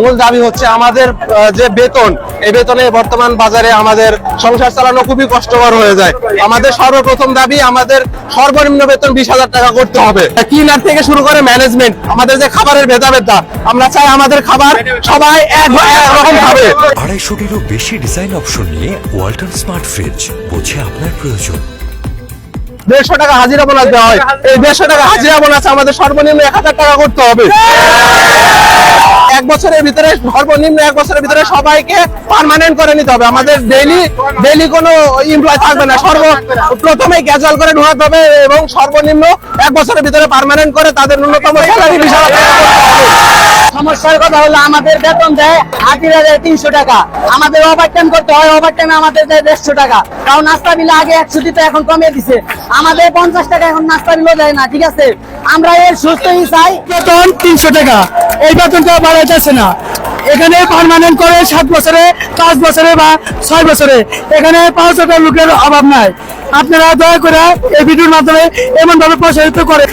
মূল দাবি হচ্ছে আমাদের যে বেতন এই বেতনে বর্তমান বাজারে আমাদের সংসার চালানো খুবই কষ্টকর হয়ে যায়। আমাদের সর্বপ্রথম দাবি আমাদের সর্বনিম্ন বেতন বিশ হাজার টাকা করতে হবে। ক্লিনার থেকে শুরু করে ম্যানেজমেন্ট আমাদের যে খাবারের ভেদাভেদা আমরা চাই আমাদের খাবার সবাই এক রকম খাবে। আড়াইশোটিরও বেশি ডিজাইন অপশন নিয়ে ওয়াল্টন স্মার্ট ফ্রিজ বোঝে আপনার প্রয়োজন। দেড়শো টাকা হাজিরা বোনাস দেওয়া হয়। এই দেড়শো টাকা হাজিরা বোনাস আমাদের সর্বনিম্ন এক হাজার টাকা করতে হবে। বছরের ভিতরে সর্বনিম্ন এক বছরের ভিতরে সবাইকে পার্মানেন্ট করে নিতে হবে। আমাদের ডেইলি ডেইলি কোনো এমপ্লয় থাকবে না। সর্ব প্রথমে ক্যাজুয়াল করে ঢোকাতে হবে এবং সর্বনিম্ন এক বছরের ভিতরে পার্মানেন্ট করে তাদের ন্যূনতম স্যালারি হাজার হবে। সমস্যার কথা হলো আমাদের বেতন দেয় হাজিরা দেয় তিনশো টাকা। আমাদের ওভার টাইম করতে হয় ওভার টাইম আমাদের দেয় দেড়শো টাকা। কারণ নাস্তা বিলে আগে একশো দিতে এখন কমিয়ে দিছে। আমাদের পঞ্চাশ টাকা এখন নাস্তা বিলও দেয় না ঠিক আছে? আমরা এর সুস্থই চাই। বেতন তিনশো টাকা। এই বেতনটা বাড়াইতেছে না। এখানে পারমানেন্ট করে সাত বছরে, পাঁচ বছরে বা ছয় বছরে। এখানে পাঁচ হাজার লোকের অভাব নাই। আপনারা দয়া করে এই ভিডিওর মাধ্যমে এমনভাবে প্রসারিত করে